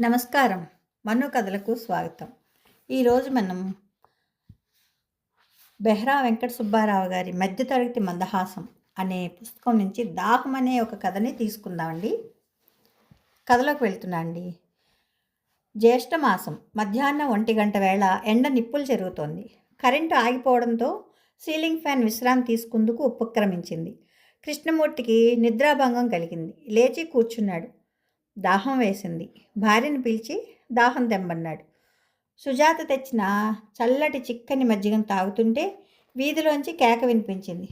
నమస్కారం. మన్ను కథలకు స్వాగతం ఈరోజు మనం బెహ్రా వెంకట సుబ్బారావు గారి మధ్యతరగతి మందహాసం అనే పుస్తకం నుంచి దాహం అనే ఒక కథని తీసుకుందామండి. కథలోకి వెళ్తున్నా అండి. జ్యేష్ఠమాసం మధ్యాహ్నం ఒంటి గంట వేళ ఎండ నిప్పులు జరుగుతోంది కరెంటు ఆగిపోవడంతో సీలింగ్ ఫ్యాన్ విశ్రాంతి తీసుకుందుకు ఉపక్రమించింది. కృష్ణమూర్తికి నిద్రాభంగం కలిగింది. లేచి కూర్చున్నాడు. దాహం వేసింది. భార్యను పిలిచి దాహం తెమ్మన్నాడు. సుజాత తెచ్చిన చల్లటి చిక్కని మజ్జిగను తాగుతుంటే వీధిలోంచి కేక వినిపించింది.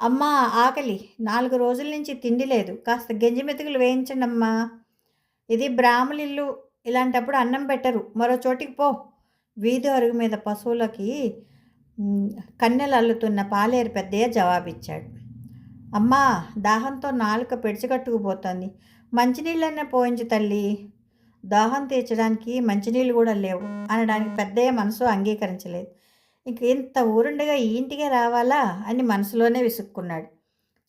అమ్మా ఆకలి. నాలుగు రోజుల నుంచి తిండి లేదు. కాస్త గంజి మెతుకులు వేయించండి అమ్మా ఇది బ్రాహ్మలిల్లు ఇలాంటప్పుడు అన్నం పెట్టరు. మరో చోటికి పో. వీధి అరుగు మీద పశువులకి కన్నెలు అల్లుతున్న పాలేరు పెద్దయ్య జవాబిచ్చాడు. అమ్మా దాహంతో నాలుక పెడిచికట్టుకుపోతోంది. మంచినీళ్ళనే పోయించు తల్లి. దాహం తీర్చడానికి మంచినీళ్ళు కూడా లేవు అనడానికి పెద్దయ్య మనసు అంగీకరించలేదు. ఇంక ఇంత ఊరుండగా ఈ ఇంటికే రావాలా అని మనసులోనే విసుక్కున్నాడు.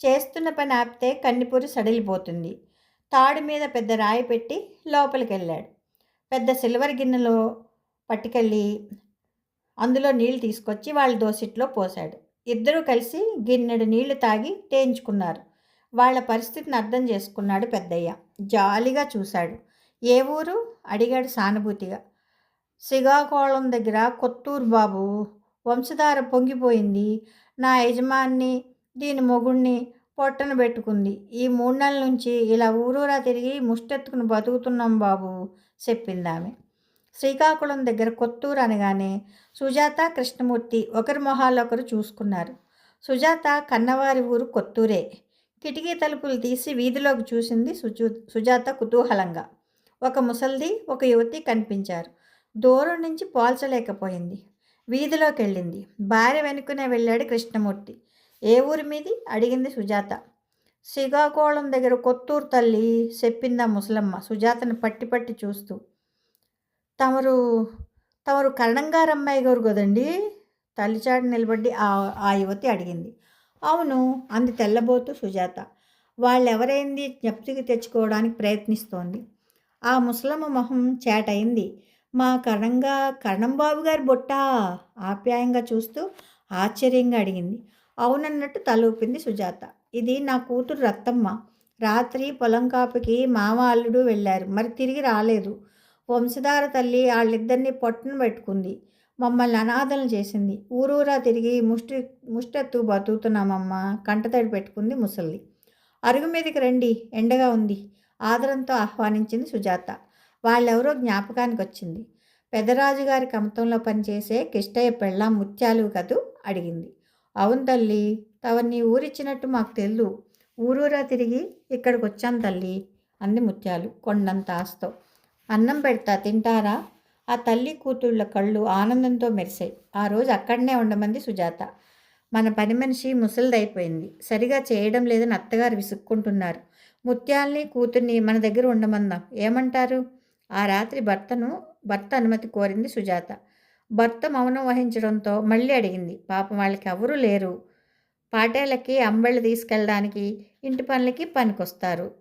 చేస్తున్న పని ఆపితే కన్నిపూరి సడిలిపోతుంది. తాడు మీద పెద్ద రాయి పెట్టి లోపలికి వెళ్ళాడు పెద్ద సిల్వర్ గిన్నెలో పట్టుకెళ్ళి అందులో నీళ్ళు తీసుకొచ్చి వాళ్ళ దోసిట్లో పోశాడు. ఇద్దరూ కలిసి గిన్నెడు నీళ్ళు తాగి తేయించుకున్నారు. వాళ్ళ పరిస్థితిని అర్థం చేసుకున్నాడు పెద్దయ్య. జాలిగా చూశాడు. ఏ ఊరు? అడిగాడు సానుభూతిగా. శ్రీకాకుళం దగ్గర కొత్తూరు బాబు. వంశధార పొంగిపోయింది. నా యజమాన్ని దీని మొగుణ్ణి పొట్టన పెట్టుకుంది. ఈ మూడు నెలల నుంచి ఇలా ఊరూరా తిరిగి ముష్టెత్తుకుని బతుకుతున్నాం బాబు చెప్పింది ఆమె శ్రీకాకుళం దగ్గర కొత్తూరు అనగానే సుజాత కృష్ణమూర్తి ఒకరి మొహాలు ఒకరు చూసుకున్నారు. సుజాత కన్నవారి ఊరు కొత్తూరే. కిటికీ తలుపులు తీసి వీధిలోకి చూసింది సుజు సుజాత కుతూహలంగా. ఒక ముసల్ది ఒక యువతి కనిపించారు. దూరం నుంచి పోల్చలేకపోయింది. వీధిలోకి వెళ్ళింది. భార్య వెనుకనే వెళ్ళాడు కృష్ణమూర్తి. ఏ ఊరి మీది? అడిగింది సుజాత. శ్రీకాకుళం దగ్గర కొత్తూరు తల్లి చెప్పిందా ముసలమ్మ. సుజాతను పట్టి పట్టి చూస్తూ. తమరు తమరు కరణంగారమ్మాయి గారు కదండి? తల్లిచాటు నిలబడి ఆ ఆ యువతి అడిగింది. అవును అంది తెల్లబోతు సుజాత. వాళ్ళెవరైంది జ్ఞప్తికి తెచ్చుకోవడానికి ప్రయత్నిస్తోంది. ఆ ముసలమ్మ మొహం చేటయింది. మా కరణంగా కరణంబాబు గారి బొట్టా? ఆప్యాయంగా చూస్తూ ఆశ్చర్యంగా అడిగింది. అవునన్నట్టు తల ఊపింది సుజాత. ఇది నా కూతురు రత్తమ్మ. రాత్రి పొలం కాపుకి మామ అల్లుడు వెళ్ళారు. మరి తిరిగి రాలేదు. వంశధార తల్లి వాళ్ళిద్దరిని పొట్టను పెట్టుకుంది. మమ్మల్ని అనాథలను చేసింది. ఊరూరా తిరిగి ముష్టి ముష్టెత్తు బతుకుతున్నామమ్మా కంటతడి పెట్టుకుంది ముసల్ది. అరుగు మీదకి రండి ఎండగా ఉంది. ఆదరంతో ఆహ్వానించింది సుజాత. వాళ్ళెవరో జ్ఞాపకానికి వచ్చింది పెదరాజు గారి కమతంలో పనిచేసే కిష్టయ్య పెళ్ళాం ముత్యాలు కదూ? అడిగింది. అవును తల్లి తవన్ని ఊరిచ్చినట్టు మాకు తెలు ఊరూరా తిరిగి ఇక్కడికి వచ్చాం తల్లి అంది ముత్యాలు కొండంత ఆస్తో. అన్నం పెడతా తింటారా? ఆ తల్లి కూతుళ్ళ కళ్ళు ఆనందంతో మెరిశాయి. ఆ రోజు అక్కడనే ఉండమంది సుజాత. మన పని మనిషి ముసలిదైపోయింది. సరిగా చేయడం లేదని అత్తగారు విసుక్కుంటున్నారు. ముత్యాల్ని కూతుర్ని మన దగ్గర ఉండమందాం. ఏమంటారు? ఆ రాత్రి భర్తను భర్త అనుమతి కోరింది సుజాత. భర్త మౌనం వహించడంతో మళ్ళీ అడిగింది. పాపం వాళ్ళకి ఎవరూ లేరు. పాటేలకి అంబళ్ళు తీసుకెళ్ళడానికి ఇంటి పనులకి పనికొస్తారు.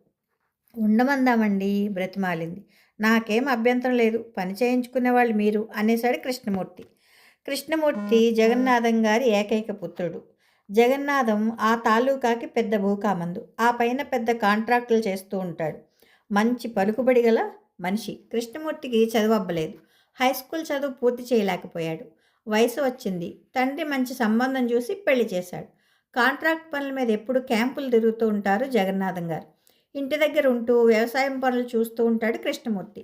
ఉండమందామండి బ్రతిమాలింది. నాకేం అభ్యంతరం లేదు. పని చేయించుకునే వాళ్ళు మీరు అనేసాడు కృష్ణమూర్తి. కృష్ణమూర్తి జగన్నాథం గారి ఏకైక పుత్రుడు. జగన్నాథం ఆ తాలూకాకి పెద్ద భూకామందు. ఆ పైన పెద్ద కాంట్రాక్టులు చేస్తూ ఉంటాడు. మంచి పలుకుబడి గల మనిషి. కృష్ణమూర్తికి చదువు హై స్కూల్ చదువు పూర్తి చేయలేకపోయాడు. వయసు వచ్చింది. తండ్రి మంచి సంబంధం చూసి పెళ్ళి చేశాడు. కాంట్రాక్ట్ పనుల మీద ఎప్పుడు క్యాంపులు తిరుగుతూ ఉంటారు జగన్నాథం గారు. ఇంటి దగ్గర ఉంటూ వ్యవసాయం పనులు చూస్తూ ఉంటాడు కృష్ణమూర్తి.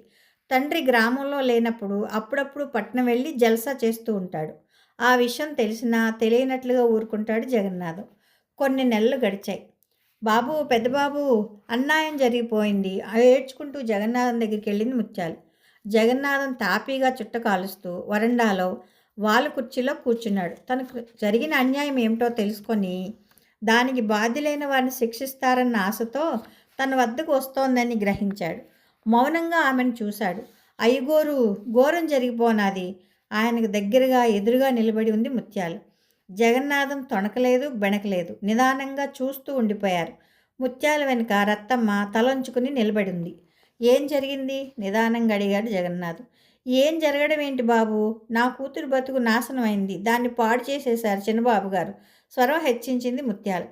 తండ్రి గ్రామంలో లేనప్పుడు అప్పుడప్పుడు పట్నం వెళ్ళి జల్సా చేస్తూ ఉంటాడు. ఆ విషయం తెలిసినా తెలియనట్లుగా ఊరుకుంటాడు జగన్నాథం. కొన్ని నెలలు గడిచాయి. బాబు పెద్దబాబు అన్యాయం జరిగిపోయింది. ఏడ్చుకుంటూ జగన్నాథం దగ్గరికి వెళ్ళింది ముత్యాలు. జగన్నాథం తాపీగా చుట్ట కాలుస్తూ వరండాలో వాళ్ళ కుర్చీలో కూర్చున్నాడు. తనకు జరిగిన అన్యాయం ఏమిటో తెలుసుకొని దానికి బాధ్యులైన వారిని శిక్షిస్తారన్న ఆశతో తన వద్దకు వస్తోందని గ్రహించాడు. మౌనంగా ఆమెను చూశాడు. అయ్యగోరు ఘోరం జరిగిపోనాది. ఆయనకు దగ్గరగా ఎదురుగా నిలబడి ఉంది ముత్యాలు. జగన్నాథం తొణకలేదు బెణకలేదు. నిదానంగా చూస్తూ ఉండిపోయారు. ముత్యాల వెనుక రత్తమ్మ తలంచుకుని నిలబడింది. ఏం జరిగింది? నిదానంగా అడిగాడు జగన్నాథ్. ఏం జరగడం ఏంటి బాబు? నా కూతురు బతుకు నాశనం అయింది. దాన్ని పాడు చేసేశారు చిన్నబాబు గారు స్వరం హెచ్చించింది ముత్యాలు.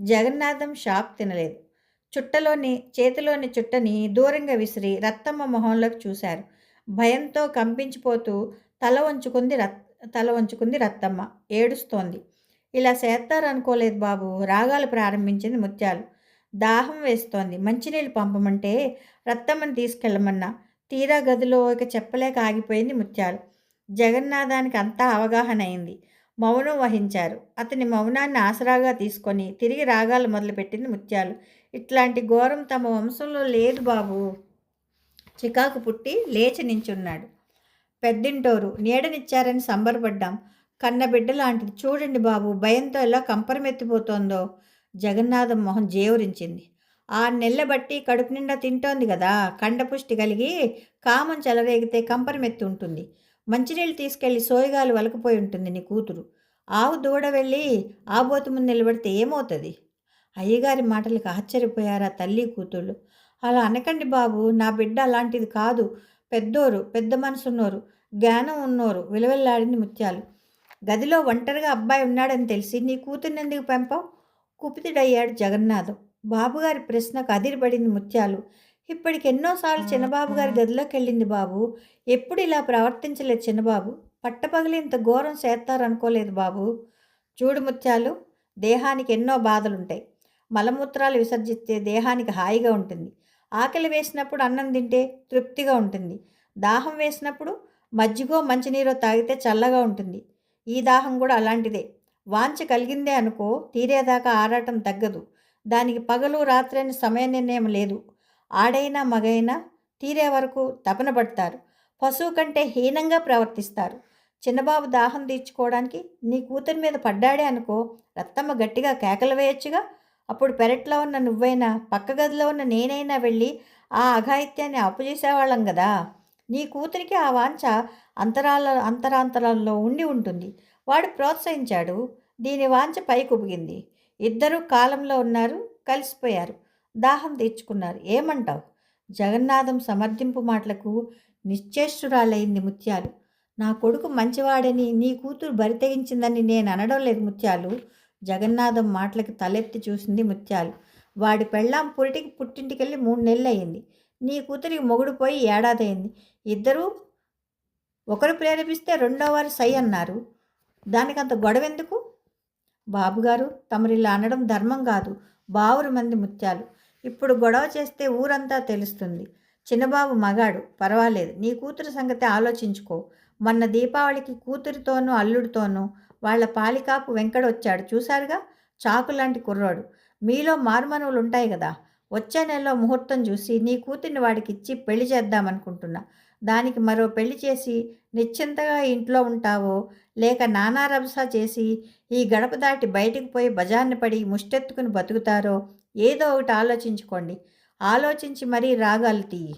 జగన్నాథం షాక్ తినలేదు. చుట్టలోని చేతిలోని చుట్టని దూరంగా విసిరి రత్తమ్మ మొహంలోకి చూశారు. భయంతో కంపించిపోతూ తల వంచుకుంది రత్ తల వంచుకుంది రత్తమ్మ. ఏడుస్తోంది. ఇలా చేస్తారనుకోలేదు బాబు. రాగాలు ప్రారంభించింది ముత్యాలు. దాహం వేస్తోంది. మంచినీళ్ళు పంపమంటే రత్తమ్మని తీసుకెళ్ళమన్నా. తీరా గదిలో ఇక చెప్పలేక ఆగిపోయింది ముత్యాలు. జగన్నాథానికి అంతా అవగాహన అయింది. మౌనం వహించారు. అతని మౌనాన్ని ఆసరాగా తీసుకొని తిరిగి రాగాలు మొదలుపెట్టింది ముత్యాలు. ఇట్లాంటి ఘోరం తమ వంశంలో లేదు బాబు. చికాకు పుట్టి లేచి నించున్నాడు. పెద్దింటోరు నీడనిచ్చారని సంబరపడ్డాం. కన్న బిడ్డ లాంటిది చూడండి బాబు భయంతో ఎలా కంపరమెత్తిపోతోందో. జగన్నాథం మొహం జేవురించింది. ఆ నెల్ల బట్టి కడుపు నిండా తింటోంది కదా కండపుష్టి కలిగి కామం చెలరేగితే కంపరమెత్తి ఉంటుంది. మంచినీళ్ళు తీసుకెళ్ళి సోయగాలు వలకపోయి ఉంటుంది నీ కూతురు. ఆవు దూడ వెళ్ళి ఆబోతు ముందు నిలబడితే ఏమవుతుంది? అయ్యగారి మాటలకు ఆశ్చర్యపోయారా తల్లి కూతుళ్ళు? అలా అనకండి బాబు నా బిడ్డ అలాంటిది కాదు. పెద్దోరు పెద్ద మనసున్నోరు జ్ఞానం ఉన్నోరు విలువెల్లాడింది ముత్యాలు. గదిలో ఒంటరిగా అబ్బాయి ఉన్నాడని తెలిసి నీ కూతుర్ని ఎందుకు పెంపావు కుపితుడయ్యాడు జగన్నాథం. బాబుగారి ప్రశ్నకు అదిరిపడింది ముత్యాలు. ఇప్పటికి ఎన్నోసార్లు చిన్నబాబు గారి గదిలోకి వెళ్ళింది బాబు. ఎప్పుడు ఇలా ప్రవర్తించలేదు చిన్నబాబు. పట్టపగలి ఇంత ఘోరం చేస్తారనుకోలేదు బాబు. చూడు ముత్యాలు దేహానికి ఎన్నో బాధలుంటాయి. మలమూత్రాలు విసర్జిస్తే దేహానికి హాయిగా ఉంటుంది. ఆకలి వేసినప్పుడు అన్నం తింటే తృప్తిగా ఉంటుంది. దాహం వేసినప్పుడు మజ్జిగో మంచినీరో తాగితే చల్లగా ఉంటుంది. ఈ దాహం కూడా అలాంటిదే. వాంచ కలిగిందే అనుకో తీరేదాకా ఆరాటం తగ్గదు. దానికి పగలు రాత్రి అని సమయ నిర్ణయం లేదు. ఆడైనా మగైనా తీరే వరకు తపన పడతారు. పశువు కంటే హీనంగా ప్రవర్తిస్తారు. చిన్నబాబు దాహం తీర్చుకోవడానికి నీ కూతురి మీద పడ్డాడే అనుకో రత్తమ్మ గట్టిగా కేకలు వేయొచ్చుగా. అప్పుడు పెరట్లో ఉన్న నువ్వైనా పక్క గదిలో ఉన్న నేనైనా వెళ్ళి ఆ అఘాయిత్యాన్ని అప్పుచేసేవాళ్ళం కదా నీ కూతురికి ఆ వాంఛ అంతరాల అంతరాంతరాల్లో ఉండి ఉంటుంది. వాడు ప్రోత్సహించాడు. దీని వాంఛ పైకుబిగింది ఇద్దరూ కాలంలో ఉన్నారు కలిసిపోయారు. దాహం తీర్చుకున్నారు. ఏమంటావు? జగన్నాథం సమర్థింపు మాటలకు నిశ్చేష్టురాలైంది ముత్యాలు. నా కొడుకు మంచివాడని నీ కూతురు బరితెగించిందని నేను అనడం లేదు ముత్యాలు. జగన్నాథం మాటలకి తలెత్తి చూసింది ముత్యాలు. వాడి పెళ్ళాం పురిటికి పుట్టింటికెళ్ళి మూడు నెలలు అయింది నీ కూతురికి మొగుడు పోయి ఏడాది అయింది ఇద్దరూ ఒకరు ప్రేరేపిస్తే రెండో వారు సై అన్నారు. దానికంత గొడవ ఎందుకు బాబుగారు తమరిలా అనడం ధర్మం కాదు. బావురు మంది ముత్యాలు. ఇప్పుడు గొడవ చేస్తే ఊరంతా తెలుస్తుంది. చిన్నబాబు మగాడు పర్వాలేదు. నీ కూతురు సంగతి ఆలోచించుకో. మొన్న దీపావళికి కూతురితోనూ అల్లుడితోనూ వాళ్ళ పాలికాపు వెంకడొచ్చాడు చూశారుగా? చాకు లాంటి కుర్రాడు. మీలో మారుమనువులు ఉంటాయి కదా వచ్చే నెలలో ముహూర్తం చూసి నీ కూతుర్ని వాడికి ఇచ్చి పెళ్ళి చేద్దామనుకుంటున్నా. దానికి మరో పెళ్ళి చేసి నిశ్చింతగా ఇంట్లో ఉంటావో లేక నానా రభస చేసి ఈ గడప దాటి బయటికి పోయి బజార్ని పడి ముష్టెత్తుకుని బతుకుతారో ఏదో ఒకటి ఆలోచించుకోండి. ఆలోచించి మరీ రాగాలు తీయి.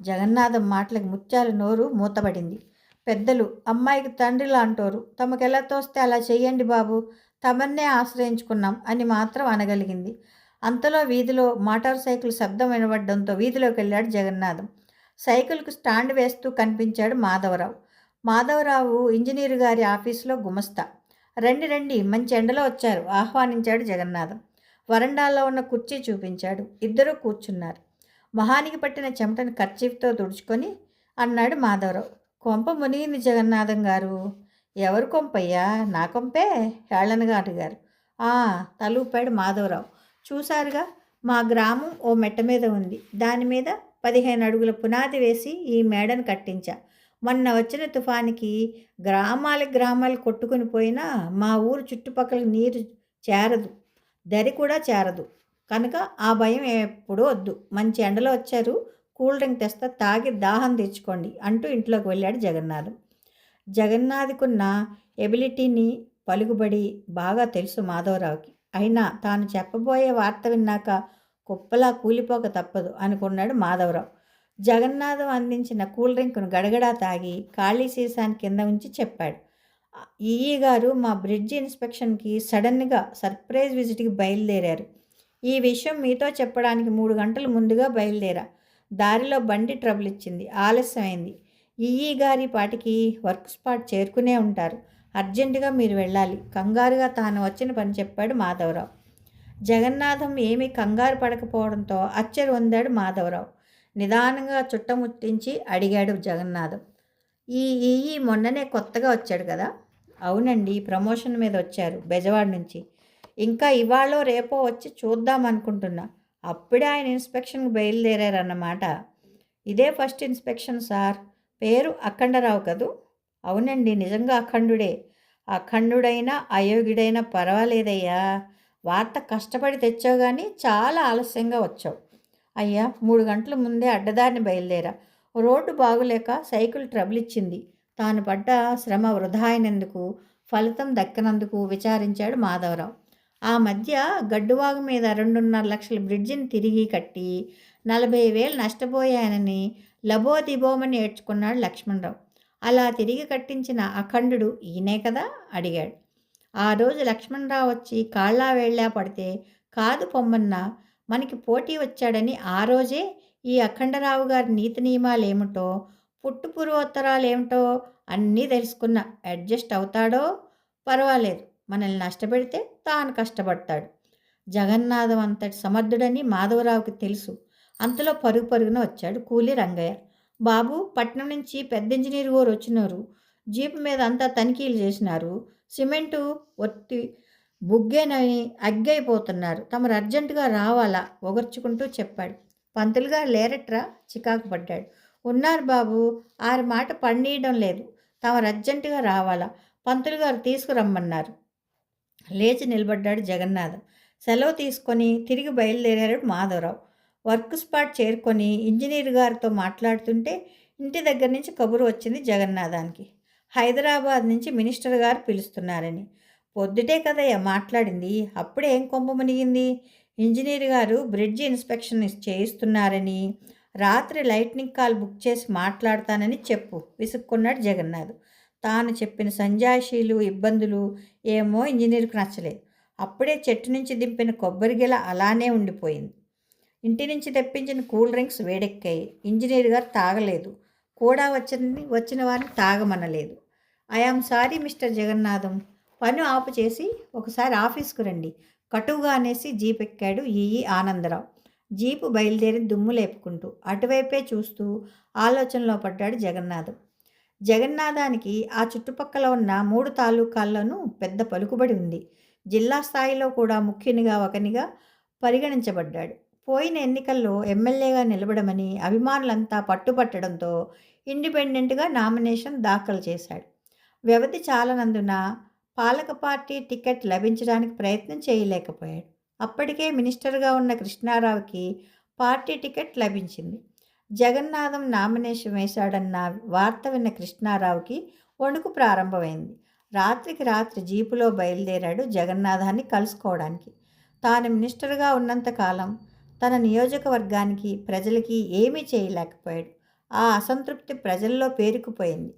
జగన్నాథం మాటలకు ముత్యాల నోరు మూతబడింది. పెద్దలు అమ్మాయికి తండ్రిలా అంటారు. తమకు ఎలా తోస్తే అలా చెయ్యండి బాబు. తమన్నే ఆశ్రయించుకున్నాం అని మాత్రం అనగలిగింది. అంతలో వీధిలో మోటార్ సైకిల్ శబ్దం వినబడడంతో వీధిలోకి వెళ్ళాడు జగన్నాథం. సైకిల్కు స్టాండ్ వేస్తూ కనిపించాడు మాధవరావు. మాధవరావు ఇంజనీరు గారి ఆఫీసులో గుమస్తా. రండి రండి మంచి ఎండలో వచ్చారు. ఆహ్వానించాడు జగన్నాథం. వరండాలో ఉన్న కుర్చీ చూపించాడు. ఇద్దరూ కూర్చున్నారు. మొహానికి పట్టిన చెమటను ఖర్చీఫ్తో తుడుచుకొని అన్నాడు మాధవరావు. కొంప మునిగింది జగన్నాథం గారు. ఎవరు కొంపయ్యా? నా కొంపే? హేళనగా అడిగారు. ఆ తలూపాడు మాధవరావు. చూశారుగా మా గ్రామం ఓ మెట్ట మీద ఉంది. దాని మీద పదిహేను అడుగుల పునాది వేసి ఈ మేడను కట్టించా. మొన్న వచ్చిన తుఫానికి గ్రామాలకు గ్రామాలు కొట్టుకుని పోయినా మా ఊరు చుట్టుపక్కల నీరు చేరదు. దరి కూడా చేరదు. కనుక ఆ భయం ఎప్పుడూ వద్దు. మంచి ఎండలో వచ్చారు. కూల్ డ్రింక్ తెస్తా తాగి దాహం తెచ్చుకోండి అంటూ ఇంట్లోకి వెళ్ళాడు జగన్నాథం. జగన్నాథ్కున్న ఎబిలిటీని పలుకుబడి బాగా తెలుసు మాధవరావుకి. అయినా తాను చెప్పబోయే వార్త విన్నాక కుప్పలా కూలిపోక తప్పదు అనుకున్నాడు మాధవరావు. జగన్నాథం అందించిన కూల్ డ్రింక్ను గడగడా తాగి ఖాళీ సీసాని కింద ఉంచి చెప్పాడు. ఈఈ గారు మా బ్రిడ్జ్ ఇన్స్పెక్షన్కి సడన్గా సర్ప్రైజ్ విజిట్కి బయలుదేరారు. ఈ విషయం మీతో చెప్పడానికి మూడు గంటలు ముందుగా బయలుదేరా. దారిలో బండి ట్రబుల్ ఇచ్చింది ఆలస్యమైంది ఈఈ గారి పాటికి వర్క్ స్పాట్ చేరుకునే ఉంటారు. అర్జెంటుగా మీరు వెళ్ళాలి. కంగారుగా తాను వచ్చిన పని చెప్పాడు మాధవరావు. జగన్నాథం ఏమీ కంగారు పడకపోవడంతో అచ్చరు పొందాడు మాధవరావు. నిదానంగా చుట్టముట్టించి అడిగాడు జగన్నాథం. ఈ ఈఈ మొన్ననే కొత్తగా వచ్చాడు కదా? అవునండి ప్రమోషన్ మీద వచ్చారు బెజవాడ నుంచి. ఇంకా ఇవాళ రేపో వచ్చి చూద్దాం అనుకుంటున్నా. అప్పుడే ఆయన ఇన్స్పెక్షన్కి బయలుదేరారన్నమాట. ఇదే ఫస్ట్ ఇన్స్పెక్షన్ సార్. పేరు అఖండరావు కదూ? అవునండి నిజంగా అఖండుడే. అఖండుడైనా అయోగ్యుడైనా పర్వాలేదయ్యా. వార్త కష్టపడి తెచ్చావు కానీ చాలా ఆలస్యంగా వచ్చావు. అయ్యా మూడు గంటల ముందే అడ్డదారిని బయలుదేరా. రోడ్డు బాగులేక సైకిల్ ట్రబుల్ ఇచ్చింది తాను పడ్డ శ్రమ వృధా అయినందుకు ఫలితం దక్కనందుకు విచారించాడు మాధవరావు. ఆ మధ్య గడ్డువాగు మీద రెండున్నర లక్షల బ్రిడ్జిని తిరిగి కట్టి నలభై వేలు నష్టపోయానని లబోదిబోమని ఏడ్చుకున్నాడు లక్ష్మణరావు. అలా తిరిగి కట్టించిన అఖండుడు ఈయనే కదా? అడిగాడు. ఆ రోజు లక్ష్మణరావు వచ్చి కాళ్ళా వేళ్ళా పడితే కాదు పొమ్మన్న మనకి పోటీ వచ్చాడని ఆ రోజే ఈ అఖండరావు గారి నీతి నియమాలు ఏమిటో పుట్టు పూర్వోత్తరాలు ఏమిటో అన్నీ తెలుసుకున్న అడ్జస్ట్ అవుతాడో పర్వాలేదు. మనల్ని నష్టపెడితే తాను కష్టపడతాడు. జగన్నాథం అంతటి సమర్థుడని మాధవరావుకి తెలుసు. అంతలో పరుగు పరుగున వచ్చాడు కూలి రంగయ్య. బాబు పట్నం నుంచి పెద్ద ఇంజనీర్ గారు వచ్చినారు. జీపు మీద అంతా తనిఖీలు చేసినారు. సిమెంటు ఒత్తి బుగ్గేనని అగ్గైపోతున్నారు. తమరు అర్జెంటుగా రావాలా? ఒగర్చుకుంటూ చెప్పాడు. పంతులు గారు లేరట్రా? చికాకు పడ్డాడు. ఉన్నారు బాబు ఆరి మాట పండియడం లేదు. తమరు అర్జెంటుగా రావాలా? పంతులు గారు తీసుకురమ్మన్నారు. లేచి నిలబడ్డాడు జగన్నాథం. సెలవు తీసుకొని తిరిగి బయలుదేరాడు మాధవరావు. వర్క్ స్పాట్ చేరుకొని ఇంజనీర్ గారితో మాట్లాడుతుంటే ఇంటి దగ్గర నుంచి కబురు వచ్చింది జగన్నాథానికి. హైదరాబాద్ నుంచి మినిస్టర్ గారు పిలుస్తున్నారని. పొద్దుటే కదయ్యా మాట్లాడింది. అప్పుడేం ఏం కొంప మునిగింది? ఇంజనీర్ గారు బ్రిడ్జ్ ఇన్స్పెక్షన్ చేయిస్తున్నారని. రాత్రి లైట్నింగ్ కాల్ బుక్ చేసి మాట్లాడతానని చెప్పు విసుక్కున్నాడు జగన్నాథ్. తాను చెప్పిన సంజాయిషీలు ఇబ్బందులు ఏమో ఇంజనీర్కి నచ్చలేదు. అప్పుడే చెట్టు నుంచి దింపిన కొబ్బరి గెల అలానే ఉండిపోయింది. ఇంటి నుంచి తెప్పించిన కూల్ డ్రింక్స్ వేడెక్కాయి. ఇంజనీర్ గారు తాగలేదు. కూడా వచ్చిన వచ్చిన వారిని తాగమనలేదు. I am sorry mister Jagannatham. పని ఆపు చేసి ఒకసారి ఆఫీస్కు రండి. కటువుగా అనేసి జీప్ ఎక్కాడు ఈఈ ఆనందరావు. జీపు బయలుదేరి దుమ్ము లేపుకుంటూ అటువైపే చూస్తూ ఆలోచనలో పడ్డాడు జగన్నాథం. జగన్నాథానికి ఆ చుట్టుపక్కల ఉన్న మూడు తాలూకాల్లోనూ పెద్ద పలుకుబడి ఉంది. జిల్లా స్థాయిలో కూడా ముఖ్యునిగా ఒకనిగా పరిగణించబడ్డాడు. పోయిన ఎన్నికల్లో ఎమ్మెల్యేగా నిలబడమని అభిమానులంతా పట్టుపట్టడంతో ఇండిపెండెంట్గా నామినేషన్ దాఖలు చేశాడు. వ్యవధి చాలనందున పాలక పార్టీ టికెట్ లభించడానికి ప్రయత్నం చేయలేకపోయాడు. అప్పటికే మినిస్టర్గా ఉన్న కృష్ణారావుకి పార్టీ టికెట్ లభించింది. జగన్నాథం నామినేషన్ వేశాడన్న వార్త విన్న కృష్ణారావుకి వణుకు ప్రారంభమైంది. రాత్రికి రాత్రి జీపులో బయలుదేరాడు జగన్నాథాన్ని కలుసుకోవడానికి. తాను మినిస్టర్గా ఉన్నంతకాలం తన నియోజకవర్గానికి ప్రజలకి ఏమీ చేయలేకపోయాడు. ఆ అసంతృప్తి ప్రజల్లో పేరుకుపోయింది.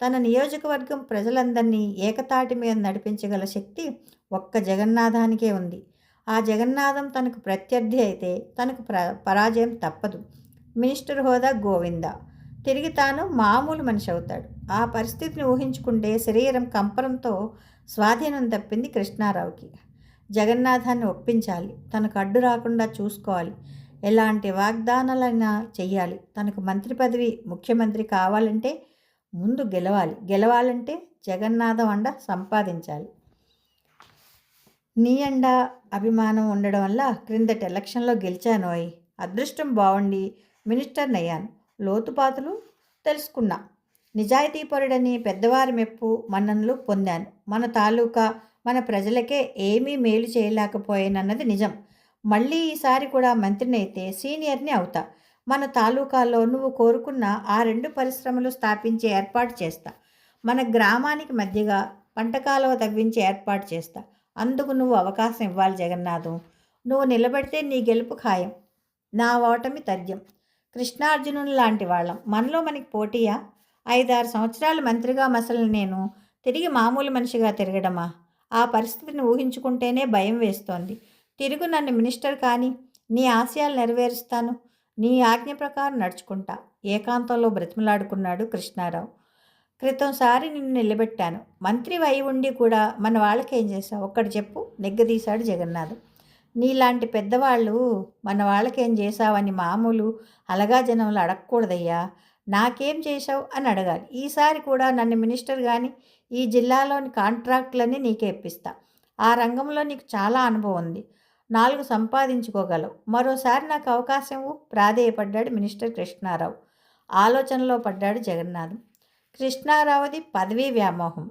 తన నియోజకవర్గం ప్రజలందరినీ ఏకతాటి మీద నడిపించగల శక్తి ఒక్క జగన్నాథానికే ఉంది. ఆ జగన్నాథం తనకు ప్రత్యర్థి అయితే తనకు ప్ర పరాజయం తప్పదు. మినిస్టర్ హోదా గోవింద. తిరిగి తాను మామూలు మనిషి అవుతాడు. ఆ పరిస్థితిని ఊహించుకుంటే శరీరం కంపనంతో స్వాధీనం తప్పింది కృష్ణారావుకి. జగన్నాథాన్ని ఒప్పించాలి. తనకు అడ్డు రాకుండా చూసుకోవాలి. ఎలాంటి వాగ్దానాలైనా చెయ్యాలి. తనకు మంత్రి పదవి ముఖ్యమంత్రి కావాలంటే ముందు గెలవాలి. గెలవాలంటే జగన్నాథం అండ సంపాదించాలి. నీ అండ అభిమానం ఉండడం వల్ల క్రిందటి ఎలక్షన్లో గెలిచానోయ్ అదృష్టం బాగుండి మినిస్టర్ని అయ్యాను లోతుపాతులు తెలుసుకున్నా. నిజాయితీపరుడని పెద్దవారి మెప్పు మన్ననలు పొందాను. మన తాలూకా మన ప్రజలకే ఏమీ మేలు చేయలేకపోయానన్నది నిజం. మళ్ళీ ఈసారి కూడా మంత్రినైతే సీనియర్ని అవుతా. మన తాలూకాలో నువ్వు కోరుకున్న ఆ రెండు పరిశ్రమలు స్థాపించే ఏర్పాటు చేస్తా. మన గ్రామానికి మధ్యగా పంటకాలువ తవ్వించే ఏర్పాటు చేస్తా. అందుకు నువ్వు అవకాశం ఇవ్వాలి జగన్నాథం. నువ్వు నిలబడితే నీ గెలుపు ఖాయం. నా ఓటమి తథ్యం. కృష్ణార్జునులు లాంటి వాళ్ళం. మనలో మనకి పోటీయా? ఐదారు సంవత్సరాలు మంత్రిగా మసలు నేను తిరిగి మామూలు మనిషిగా తిరగడమా? ఆ పరిస్థితిని ఊహించుకుంటేనే భయం వేస్తోంది. తిరుగు నన్ను మినిస్టర్ కానీ నీ ఆశయాలు నెరవేరుస్తాను. నీ ఆజ్ఞ ప్రకారం నడుచుకుంటా. ఏకాంతంలో బ్రతిమలాడుకున్నాడు కృష్ణారావు. క్రితంసారి నిన్ను నిలబెట్టాను. మంత్రి అయి ఉండి కూడా మన వాళ్ళకేం చేశావు? ఒక్కటి చెప్పు. నెగ్గదీశాడు జగన్నాథం. నీలాంటి పెద్దవాళ్ళు మన వాళ్ళకేం చేశావని మామూలు అలగా జనంలో అడగకూడదయ్యా. నాకేం చేశావు అని అడగాలి. ఈసారి కూడా నన్ను మినిస్టర్ కానీ ఈ జిల్లాలోని కాంట్రాక్టులన్నీ నీకే ఇప్పిస్తా. ఆ రంగంలో నీకు చాలా అనుభవం ఉంది. నాలుగు సంపాదించుకోగలవు. మరోసారి నాకు అవకాశం ప్రాధేయపడ్డాడు మినిస్టర్ కృష్ణారావు. ఆలోచనలో పడ్డాడు జగన్నాథం. కృష్ణారావుది పదవీ వ్యామోహం.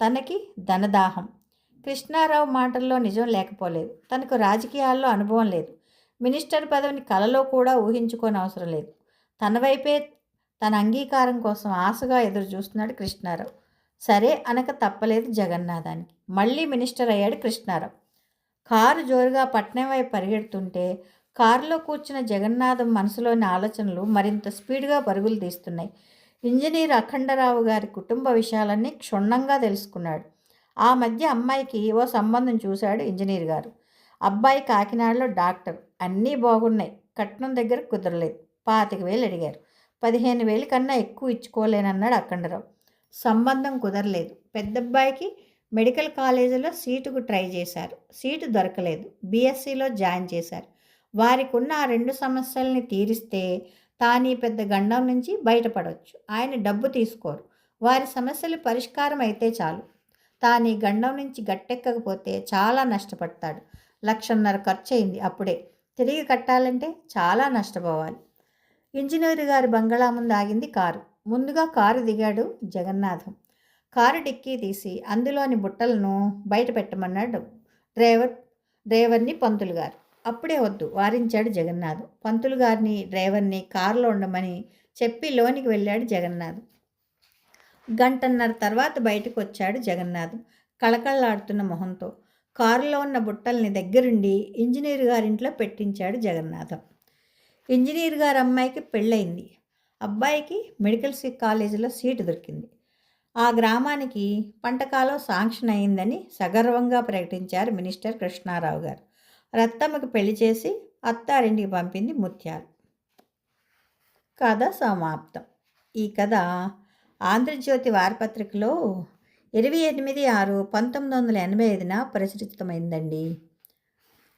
తనకి ధనదాహం. కృష్ణారావు మాటల్లో నిజం లేకపోలేదు. తనకు రాజకీయాల్లో అనుభవం లేదు. మినిస్టర్ పదవిని కలలో కూడా ఊహించుకోని అవసరం లేదు. తన వైపే తన అంగీకారం కోసం ఆశగా ఎదురు చూస్తున్నాడు కృష్ణారావు. సరే అనక తప్పలేదు జగన్నాథానికి. మళ్ళీ మినిస్టర్ అయ్యాడు కృష్ణారావు. కారు జోరుగా పట్నం వైపు పరిగెడుతుంటే కారులో కూర్చున్న జగన్నాథం మనసులోని ఆలోచనలు మరింత స్పీడ్గా పరుగులు తీస్తున్నాయి. ఇంజనీర్ అఖండరావు గారి కుటుంబ విషయాలన్నీ క్షుణ్ణంగా తెలుసుకున్నాడు. ఆ మధ్య అమ్మాయికి ఓ సంబంధం చూశాడు ఇంజనీర్ గారు. అబ్బాయి కాకినాడలో డాక్టర్. అన్నీ బాగున్నాయి. కట్నం దగ్గర కుదరలేదు. పాతిక వేలు అడిగారు. పదిహేను వేలు కన్నా ఎక్కువ ఇచ్చుకోలేనన్నాడు అఖండరావు. సంబంధం కుదరలేదు. పెద్దబ్బాయికి మెడికల్ కాలేజీలో సీటుకు ట్రై చేశారు. సీటు దొరకలేదు. బీఎస్సీలో జాయిన్ చేశారు. వారికి ఉన్న ఆ రెండు సమస్యల్ని తీరిస్తే తానీ పెద్ద గండం నుంచి బయటపడవచ్చు ఆయన డబ్బు తీసుకోరు. వారి సమస్యలు పరిష్కారం అయితే చాలు. తాను ఈ గండం నుంచి గట్టెక్కకపోతే చాలా నష్టపడతాడు. లక్షన్నర ఖర్చు అయింది అప్పుడే. తిరిగి కట్టాలంటే చాలా నష్టపోవాలి. ఇంజనీర్ గారి బంగళా ముందు ఆగింది కారు. ముందుగా కారు దిగాడు జగన్నాథం. కారు డిక్కీ తీసి అందులోని బుట్టలను బయట పెట్టమన్నాడు డ్రైవర్ డ్రైవర్ని పంతులు గారు. అప్పుడే వద్దు వారించాడు జగన్నాథ్. పంతులు గారిని డ్రైవర్ని కారులో ఉండమని చెప్పి లోనికి వెళ్ళాడు జగన్నాథ్. గంటన్నర తర్వాత బయటకు వచ్చాడు జగన్నాథ్ కళకళలాడుతున్న మొహంతో. కారులో ఉన్న బుట్టల్ని దగ్గరుండి ఇంజనీర్ గారింట్లో పెట్టించాడు జగన్నాథం. ఇంజనీర్ గారి అమ్మాయికి పెళ్ళయింది. అబ్బాయికి మెడికల్ కాలేజీలో సీటు దొరికింది. ఆ గ్రామానికి పంటకాలం శాంక్షన్ అయిందని సగర్వంగా ప్రకటించారు మినిస్టర్ కృష్ణారావు గారు. రత్తమ్మకు పెళ్ళి చేసి అత్తారింటికి పంపింది ముత్యాలు. కథ సమాప్తం. ఈ కథ ఆంధ్రజ్యోతి వారపత్రికలో ఇరవై ఎనిమిది ఆరు పంతొమ్మిది వందల ఎనభై ఐదున ప్రచురితమైందండి.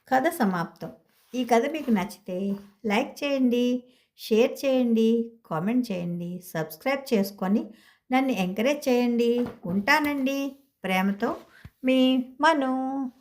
కథ సమాప్తం. ఈ కథ మీకు నచ్చితే లైక్ చేయండి షేర్ చేయండి కామెంట్ చేయండి సబ్స్క్రైబ్ చేసుకొని నన్ను ఎంకరేజ్ చేయండి. ఉంటానండి. ప్రేమతో మీ మను.